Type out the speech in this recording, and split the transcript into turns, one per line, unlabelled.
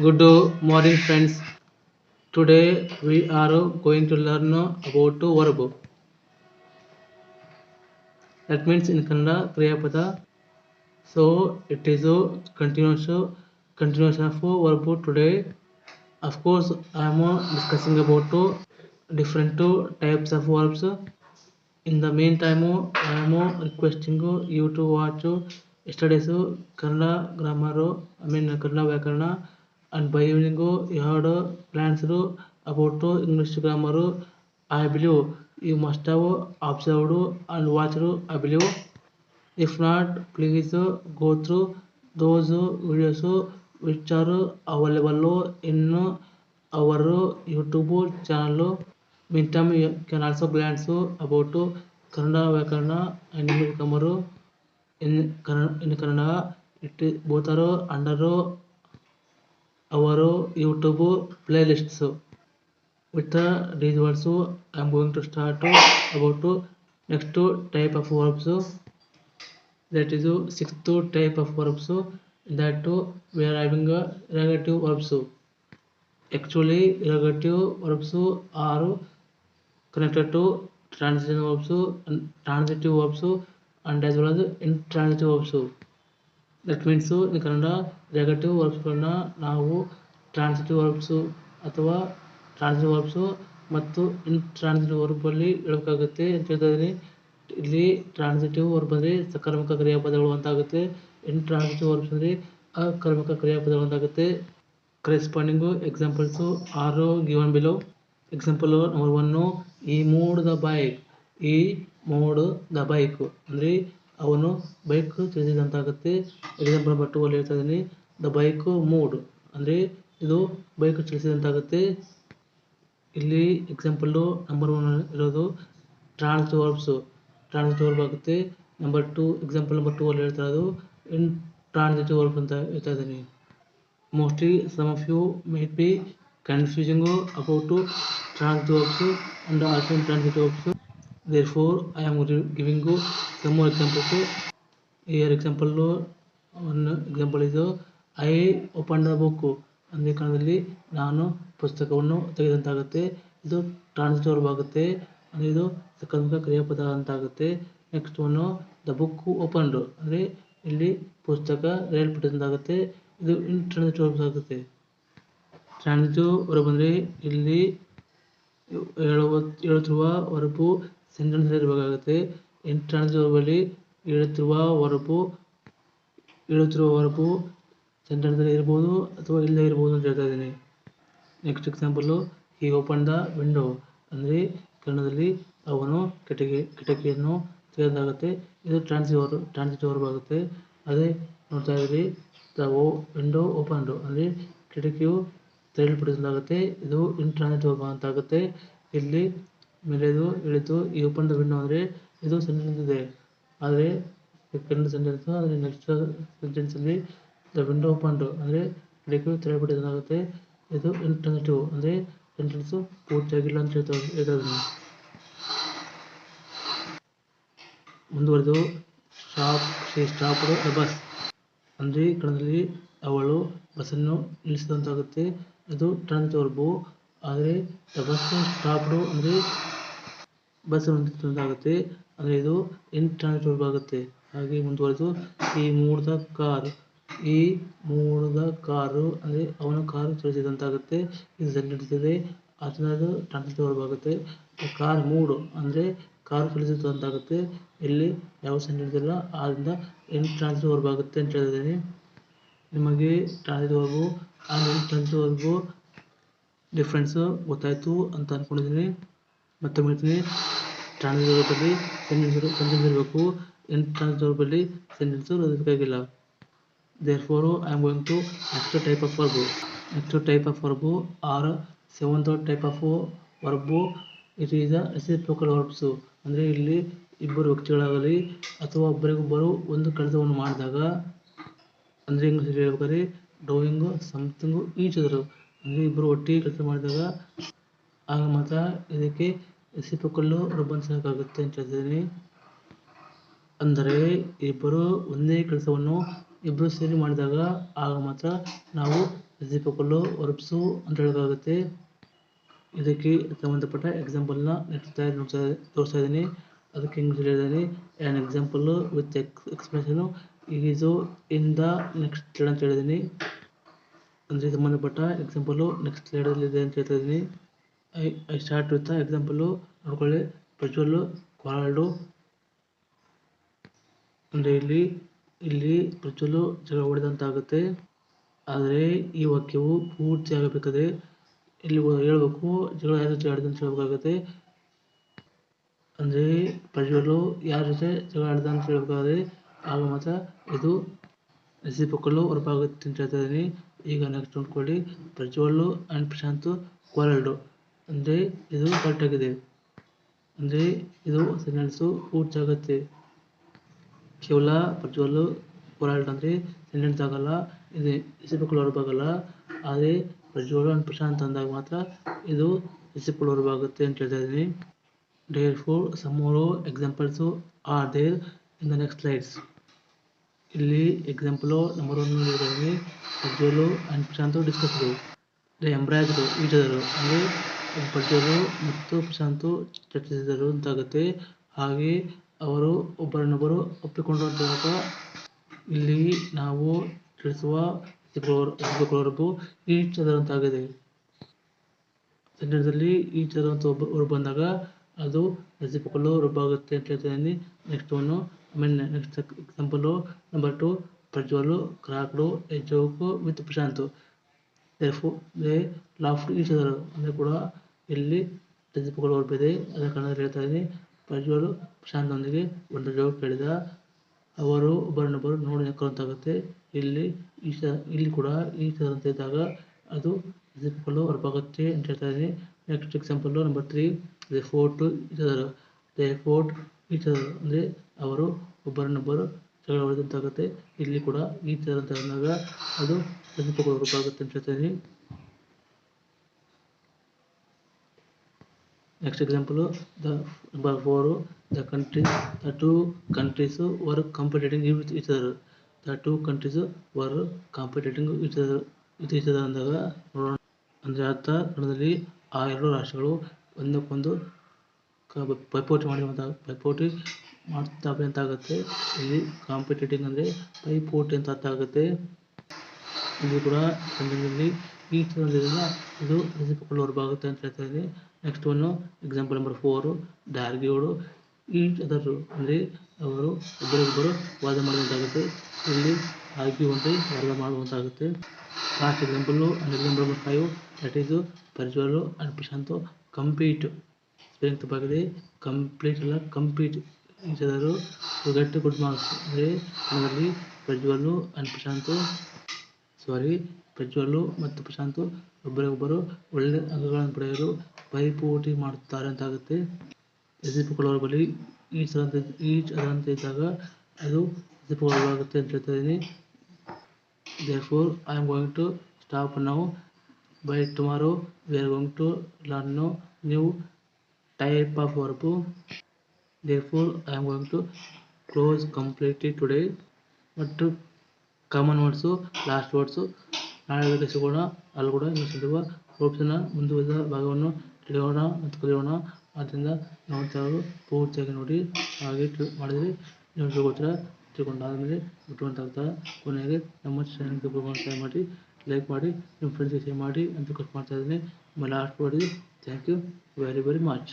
Good morning friends today we are going to learn about verb that means in Kannada క్రియాపద so it is continuous continuation of verb today of course I'm discussing about different types of verbs in the meantime I'm requesting you to watch studies Kannada grammar I mean Kannada వ్యాకరణ and by evening you had plans about English grammar. I believe you must have observed and watched. I believe. If not, please go through those videos which are available in our YouTube channel. Meantime, you can also glance about to Kannada Vyakarana and English grammar in Kannada. It both are under our YouTube playlists. With these words, I am going to start about next type of verbs. That is sixth type of verbs. That we are having irrogative verbs. Actually, irrogative verbs are connected to transitive verbs and transitive verbs and as well as intransitive verbs. That means Kannada negative ವರ್ಬ್ಸ್ಗಳನ್ನ ನಾವು transitive verbs ಅಥವಾ transitive verbs ಮತ್ತು intransitive ವರ್ಬಲ್ಲಿ ಹೇಳಬೇಕಾಗುತ್ತೆ ಇದ್ದೀನಿ ಇಲ್ಲಿ transitive verb ಅಂದರೆ ಸಕರ್ಮಕ ಕ್ರಿಯಾಪದಗಳು ಅಂತಾಗುತ್ತೆ. ಇನ್ಟ್ರಾನ್ಸಿಟಿವ್ verbs ಅಂದರೆ ಅಕರ್ಮಕ ಕ್ರಿಯಾಪದಗಳು ಅಂತಾಗುತ್ತೆ. Corresponding examples are given below example number one he moved the bike he moved the bike ಅಂದರೆ ಅವನು ಬೈಕ್ ಚಲಿಸಿದಂತಾಗುತ್ತೆ. ಎಕ್ಸಾಂಪಲ್ ಬಟ್ ಟೂ ಅಲ್ಲಿ ಹೇಳ್ತಾ ಇದ್ದೀನಿ. The bike moved. ಅಂದರೆ ಇದು ಬೈಕ್ ಚಲಿಸಿದಂತಾಗುತ್ತೆ. ಇಲ್ಲಿ ಎಕ್ಸಾಂಪಲ್ಲು ನಂಬರ್ ಒನ್ ಇರೋದು ಟ್ರಾನ್ಸ್ ವರ್ಬ್ಸ್ ಟ್ರಾನ್ಸಿಟಿವ್ ಆಗುತ್ತೆ. Number two, example number two ಅಲ್ಲಿ ಹೇಳ್ತಾ ಇರೋದು ಇನ್ ಟ್ರಾನ್ಸಿಟಿವ್ ವರ್ಬ್ ಅಂತ ಹೇಳ್ತಾ ಇದ್ದೀನಿ. Mostly some of you might be confusing about transitive verbs and also transitive verbs for I giving you some more examples. Here example is, I open the book. ಅಂದೇ ಕಾರಣದಲ್ಲಿ ನಾನು ಪುಸ್ತಕವನ್ನು ತೆಗೆದಂತಾಗುತ್ತೆ ಇದು transitive ಆಗುತ್ತೆ ಅಂದರೆ ಇದು ಸಕರ್ಮಕ ಕ್ರಿಯಾಪದ ಅಂತಾಗುತ್ತೆ next one the book opened ಅಂದರೆ ಇಲ್ಲಿ ಪುಸ್ತಕ ರೇಲ್ಪಟ್ಟಂತಾಗುತ್ತೆ ಇದು ಇಂಟ್ರಾನ್ಸಿಟಿವ್ ವರ್ಬ್ಸ್ ಆಗುತ್ತೆ ಟ್ರಾನ್ಸಿಟಿವ್ ವರ್ಬ್ ಅಂದರೆ ಇಲ್ಲಿ ಹೇಳುವ ಹೇಳುತ್ತಿರುವ ವರ್ಬು ಸೆಂಟೆನ್ಸ್ ಇರಬೇಕಾಗುತ್ತೆ ವರ್ಬಲ್ಲಿ ಹೇಳುತ್ತಿರುವ ವರ್ಬು ಹೇಳುತ್ತಿರುವ ವರ್ಬು ಸೆಂಟೆನ್ಸಲ್ಲಿ ಇರ್ಬೋದು ಅಥವಾ ಇಲ್ಲೇ ಇರ್ಬೋದು ಅಂತ ಹೇಳ್ತಾ ಇದ್ದೀನಿ. Next example he open the window ಅಂದರೆ ಕನ್ನಡದಲ್ಲಿ ಅವನು ಕಿಟಕಿ, ಕಿಟಕಿಯನ್ನು ತೆಗೆದಾಗುತ್ತೆ. ಇದು ಟ್ರಾನ್ಸಿವರ್ ಟ್ರಾನ್ಸಿಟಿವ್ ವರ್ಬ್ ಆಗುತ್ತೆ. ಅದೇ ನೋಡ್ತಾ ಇದ್ದೀರಿ ದ ಓ ವಿಂಡೋ ಓಪನ್ಡು ಅಂದರೆ ಕಿಟಕಿಯು ತೆರಳುಪಡಿಸಲಾಗುತ್ತೆ ಇದು ಇಂಟ್ರಾನ್ಸಿಟಿವ್ ವರ್ಬ್ ಅಂತ ಆಗುತ್ತೆ ಇಲ್ಲಿ ಮೇಲೆದು ಇಳಿತು ಈ ಓಪನ್ ದ ವಿಂಡೋ ಅಂದರೆ ಇದು ಸೆಂಟೆನ್ಸ್ ಇದೆ ಆದರೆ ಸೆಕೆಂಡ್ ಸೆಂಟೆನ್ಸ್ ಆದರೆ ನೆಕ್ಸ್ಟ್ ಸೆಂಟೆನ್ಸಲ್ಲಿ ದ ವಿಂಡೋ ಓಪನ್ಡು ಅಂದರೆ ಕಿಟಕಿಯು ತೆರೆಯಲ್ಪಟ್ಟಿದ್ದಾಗುತ್ತೆ ಇದು ಇಂಟರ್ನೆಟಿವ್ ಅಂದರೆ ಸೆಂಟೆನ್ಸು ಪೂರ್ತಿಯಾಗಿಲ್ಲ ಅಂತ ಹೇಳ್ತಾ ಹೇಳ್ತಾ ಮುಂದುವರೆದು stop she stop the bus ಅಂದರೆ ಕನ್ನಡದಲ್ಲಿ ಅವಳು ಬಸ್ಸನ್ನು ನಿಲ್ಲಿಸಿದಂತಾಗುತ್ತೆ. ಇದು ಟ್ರಾನ್ಸ್ ವರ್ಬು ಆದರೆ ದ ಬಸ್ ಸ್ಟಾಪ್ಡು ಅಂದರೆ ಬಸ್ ತುಂದಾಗುತ್ತೆ ಅಂದ್ರೆ ಇದು ಆಗುತ್ತೆ. ಹಾಗೆ ಮುಂದುವರೆದು ಈ ಮೂಡ್ದ ಕಾರ್, ಈ ಮೂಡ್ದ ಕಾರು, ಅಂದರೆ ಅವನ ಕಾರು ಚಲಿಸಿದಂತಾಗುತ್ತೆ. ಟ್ರಾನ್ಸಿಟಿವ್ ಆಗುತ್ತೆ ಕಾರ್ ಮೂಡು ಅಂದ್ರೆ ಕಾರು ಚಲಿಸಿತು ಆಗುತ್ತೆ ಇಲ್ಲಿ ಯಾವ ಸೆಂಟೆನ್ಸ್ ಇಲ್ಲ ಆದ್ದರಿಂದ ಇಂಟ್ರಾನ್ಸಿಟಿವ್ ವರ್ಬ್ ಆಗುತ್ತೆ ಅಂತ ಹೇಳಿದ್ದೀನಿ. ನಿಮಗೆ ಟ್ರಾನ್ಸಿಟಿವ್ ಆ್ಯಂಡ್ ಡಿಫ್ರೆನ್ಸು ಗೊತ್ತಾಯಿತು ಅಂತ ಅಂದ್ಕೊಂಡಿದ್ದೀನಿ ಮತ್ತೆ ಹೇಳ್ತೀನಿ. ಟ್ರಾನ್ಸಿಟಿವ್ ರೂಪದಲ್ಲಿ ಸೆಂಟೆನ್ಸ್ ಸೆಂಟೆನ್ಸ್ ಇರಬೇಕು. ರೂಪದಲ್ಲಿ ಸೆಂಟೆನ್ಸು ಬೇಕಾಗಿಲ್ಲ therefore I am going to next type of verb next type of verb or seventh type of verb it is a reciprocal verbs ಅಂದರೆ ಇಲ್ಲಿ ಇಬ್ಬರು ವ್ಯಕ್ತಿಗಳಾಗಲಿ ಅಥವಾ ಒಬ್ಬರಿಗೊಬ್ಬರು ಒಂದು ಕೆಲಸವನ್ನು ಮಾಡಿದಾಗ, ಅಂದರೆ ಇಂಗ್ಲೀಷಲ್ಲಿ ಹೇಳ್ಬೇಕಾದ್ರೆ ಡೂಯಿಂಗ್ ಸಮಥಿಂಗು ಈಚ್ ಅದರ್ ಅಂದರೆ ಇಬ್ಬರು ಒಟ್ಟಿಗೆ ಕೆಲಸ ಮಾಡಿದಾಗ, ಆಗ ಮಾತ್ರ ಇದಕ್ಕೆ ರೆಸಿಪ್ರೋಕಲ್ಲು ವರ್ಬ್ ಅಂತ ಹೇಳ್ತಿದ್ದೀನಿ ಅಂದರೆ ಇಬ್ಬರು ಒಂದೇ ಕೆಲಸವನ್ನು ಇಬ್ಬರು ಸೇರಿ ಮಾಡಿದಾಗ ಆಗ ಮಾತ್ರ ನಾವು ರೆಸಿಪೋಕಲ್ಲು ವರ್ಬ್ಸು ಅಂತ ಹೇಳೋಕ್ಕಾಗುತ್ತೆ. ಇದಕ್ಕೆ ಸಂಬಂಧಪಟ್ಟ ಎಕ್ಸಾಂಪಲ್ನ ನೆಕ್ಸ್ಟ್ ನೋಡ್ತಾ ತೋರಿಸ್ತಾ ಇದ್ದೀನಿ. ಅದಕ್ಕೆ ಇಂಗ್ಲೀಷ್ ಹೇಳಿದ್ದೀನಿ an example with ex expression is in the next slide ಅಂತ ಹೇಳಿದ್ದೀನಿ. ಅಂದರೆ ಸಂಬಂಧಪಟ್ಟ ಎಕ್ಸಾಂಪಲು ನೆಕ್ಸ್ಟ್ ಸ್ಲೈಡಲ್ಲಿದೆ ಅಂತ ಹೇಳ್ತಾ ಇದ್ದೀನಿ. I I start with example ನೋಡ್ಕೊಳ್ಳಿ ಪ್ರಜ್ವಲ್ ಕ್ವಾಲ್ಡು ಅಂದರೆ ಇಲ್ಲಿ ಇಲ್ಲಿ ಪ್ರಜ್ವಲ್ಲು ಜಗಳ ಹೊಡೆದಂತಾಗುತ್ತೆ. ಆದರೆ ಈ ವಾಕ್ಯವು ಪೂರ್ತಿ ಆಗಬೇಕಾದ್ರೆ ಇಲ್ಲಿ ಹೇಳಬೇಕು, ಜಗಳ ಯಾರ ಜೊತೆ ಆಡಿದ ಅಂತ ಹೇಳಬೇಕಾಗುತ್ತೆ. ಅಂದರೆ ಪ್ರಜ್ವಲ್ಲು ಯಾರ ಜೊತೆ ಜಗಳ ಆಡಿದ ಅಂತ ಹೇಳ್ಬೇಕಾದ್ರೆ ಆಗ ಮಾತ್ರ ಇದು ರೆಸಿಪೋಕಲ್ಲು ಹೊರಪಾಗುತ್ತೆ ಅಂತ ಹೇಳ್ತಾ ಇದ್ದೀನಿ. ಈಗ ನೆಕ್ಸ್ಟ್ ನೋಡ್ಕೊಳ್ಳಿ. ಪ್ರಜ್ವಲ್ ಆ್ಯಂಡ್ ಪ್ರಶಾಂತ್ ಕ್ವಾರಲ್ಡು ಅಂದರೆ ಇದು ಕರೆಕ್ಟಾಗಿದೆ ಅಂದರೆ ಇದು ಸೆಂಟೆನ್ಸು ಪೂರ್ತಿ ಆಗುತ್ತೆ. ಕೇವಲ ಪ್ರಜ್ವಲ್ಲು ಕ್ವಾರಲ್ಡ್ ಅಂದರೆ ಸೆಂಟೆನ್ಸ್ ಆಗಲ್ಲ, ಇದು ರೆಸಿಪೋಕಲ್ ಆಗಲ್ಲ, ಆದರೆ ಪ್ರಜ್ವಲ್ ಅಂಡ್ ಪ್ರಶಾಂತ್ ಅಂದಾಗ ಮಾತ್ರ ಇದು ರೆಸಿಪೋಕಲ್ ಆಗುತ್ತೆ ಅಂತ ಹೇಳ್ತಾ ಇದ್ದೀನಿ. Therefore some examples are there in the next slides ಇಲ್ಲಿ example number one Prajwal and Prashant discuss the ಎಂಬ್ರಾಯ್ಡ್ರು ಈಚರು ಅಂದರೆ ಪ್ರಜ್ವಲು ಮತ್ತು ಪ್ರಶಾಂತು ಚರ್ಚಿಸಿದರು ಅಂತಾಗುತ್ತೆ. ಹಾಗೆ ಅವರು ಒಬ್ಬರನ್ನೊಬ್ಬರು ಒಪ್ಪಿಕೊಂಡು ಅಂತ ಇಲ್ಲಿ ನಾವು ತಿಳಿಸುವ ಈ ಈಚ್ ಅದರ್ ಅಂತಾಗಿದೆ ಸೆಂಟೆನ್ಸಲ್ಲಿ ಈ ಚದರ ಅಂತ ಒಬ್ಬರು ಬಂದಾಗ ಅದು ರೆಸಿಪೋಕಲ್ಲು ವರ್ಬ್ ಆಗುತ್ತೆ ಅಂತ ಹೇಳ್ತೀನಿ ನೆಕ್ಸ್ಟ್ ಒನ್ನು ಆಮೇಲೆ next example number two Prajwal, cracked a joke with Prashant. Therefore they laughed each other ಅಂದರೆ ಕೂಡ ಇಲ್ಲಿ ರೆಸಿಪೋಕಲ್ ಹೊರಬಿದೆ ಅದೇ ಕಾರಣದಲ್ಲಿ ಹೇಳ್ತಾ ಇದ್ದೀನಿ. ಪ್ರಜ್ವಲ್ ಪ್ರಶಾಂತ್ನೊಂದಿಗೆ ಒಂದು ಜೋಕ್ ಹೇಳಿದ. ಅವರು ಒಬ್ಬರನ್ನೊಬ್ಬರು ನೋಡಿ ನಕ್ಕಂತಾಗುತ್ತೆ. ಇಲ್ಲಿ ಈ ಇಲ್ಲಿ ಕೂಡ ಈ ಥರ ಅಂತ ಇದ್ದಾಗ ಅದು ರೆಸಿಪೋಕಲ್ಲು ಹೊರಬಾಗುತ್ತೆ ಅಂತ ಹೇಳ್ತಾ ಇದ್ದೀನಿ. Next example number three the fought other they fought each other ಅಂದರೆ ಅವರು ಒಬ್ಬರನ್ನೊಬ್ಬರು ಜಗಳ ಹೊಡೆದಂತಾಗುತ್ತೆ. ಇಲ್ಲಿ ಕೂಡ ಈ ಥರ ಅಂತ ಅಂದಾಗ ಅದು ರೆಸಿಪೋಕಲ್ ರೂಪಾಗುತ್ತೆ ಇದ್ದೀನಿ next example the number four the countries the two countries were competing with other the two countries were competing with other ಅಂದಾಗ ನೋಡೋಣ. ಅಂದರೆ ಅರ್ಥ ಕನ್ನಡದಲ್ಲಿ ಆ ಎರಡು ರಾಷ್ಟ್ರಗಳು ಒಂದಕ್ಕೊಂದು ಪೈಪೋಟಿ ಮಾಡುವಂಥ ಪೈಪೋಟಿ ಮಾಡ್ತಾ ಅಂತ ಆಗುತ್ತೆ. ಇಲ್ಲಿ ಕಾಂಪಿಟೇಟಿಂಗ್ ಅಂದರೆ ಪೈಪೋಟಿ ಅಂತ ಅರ್ಥ ಆಗುತ್ತೆ. ಇಲ್ಲಿ ಕೂಡ ಕನ್ನಡದಲ್ಲಿ ಈ ಚಿತ್ರದಲ್ಲಿರುವ ಇದು ವರ್ಬ್ ಆಗುತ್ತೆ ಅಂತ ಹೇಳ್ತಾ ಇದೆ next one example number four they argued each other ಅಂದರೆ ಅವರು ಒಬ್ಬರಿಗೊಬ್ಬರು ವಾದ ಮಾಡುವಂತಾಗುತ್ತೆ. ಇಲ್ಲಿ ಆರ್ಗ್ಯೂ ಅಂದರೆ ವಾದ ಮಾಡುವಂತಾಗುತ್ತೆ. Last example and example number five that is Prajwal and Prashant compete spelling ತಪ್ಪಾಗಿದೆ ಕಂಪ್ಲೀಟ್ ಅಲ್ಲ ಕಂಪೀಟ್ ಈ ಅದರು ಗುಡ್ ಮಾರ್ಕ್ಸ್ ಅಂದರೆ ಅದರಲ್ಲಿ ಪ್ರಜ್ವಲು ಆ್ಯಂಡ್ ಪ್ರಶಾಂತು ಸಾರಿ ಪ್ರಜ್ವಲ್ ಮತ್ತು ಪ್ರಶಾಂತ್ ಒಬ್ಬರಿಗೊಬ್ಬರು ಒಳ್ಳೆ ಅಂಕಗಳನ್ನು ಪಡೆಯಲು ಪೈಪೋಟಿ ಮಾಡುತ್ತಾರೆ ಅಂತ ಆಗುತ್ತೆ ಎದುರಿಸಿಕೊಳ್ಳುವ ಬಳಿ ಈ ಸಂತೆ ಈ ಇದ್ದಾಗ ಅದು ಎದುರಿಸಿಕೊಳ್ಳಲಾಗುತ್ತೆ ಅಂತ ಹೇಳ್ತಾ ಇದ್ದೀನಿ. Therefore I am going to stop now bye tomorrow we are going to learn no new type of verb therefore I am going to close completely today ಮತ್ತು ಕಾಮನ್ ವರ್ಡ್ಸು ಲಾಸ್ಟ್ ವರ್ಡ್ಸು ನಾಳೆ ಸಿಗೋಣ ಅಲ್ಲಿ ಕೂಡ ಸ್ವಲ್ಪ ವರ್ಬ್ಸನ್ನು ಮುಂದುವರೆದ ಭಾಗವನ್ನು ತಿಳಿಯೋಣ ಮತ್ತು ಕಲಿಯೋಣ. ಆದ್ದರಿಂದ ನೋಡ್ತಾ ಇರೋದು ಪೂರ್ತಿಯಾಗಿ ನೋಡಿ, ಹಾಗೆ ಮಾಡಿದರೆ ನಿಮಗೆ ಗೊತ್ತಿರ ತಿಳ್ಕೊಂಡಾದಮೇಲೆ ಬಿಟ್ಟುವಂತಾಗ್ತಾ ಕೊನೆಗೆ ನಮ್ಮ ಚಾನಲ್ಗೆ ಶೇರ್ ಮಾಡಿ ಲೈಕ್ ಮಾಡಿ, ನಿಮ್ಮ ಫ್ರೆಂಡ್ಸ್ಗೆ ಶೇರ್ ಮಾಡಿ ಅಂತ ಕಟ್ ಮಾಡ್ತಾ ಇದ್ದೀನಿ. ಲಾಸ್ಟ್ ಮಾಡಿ thank you very very much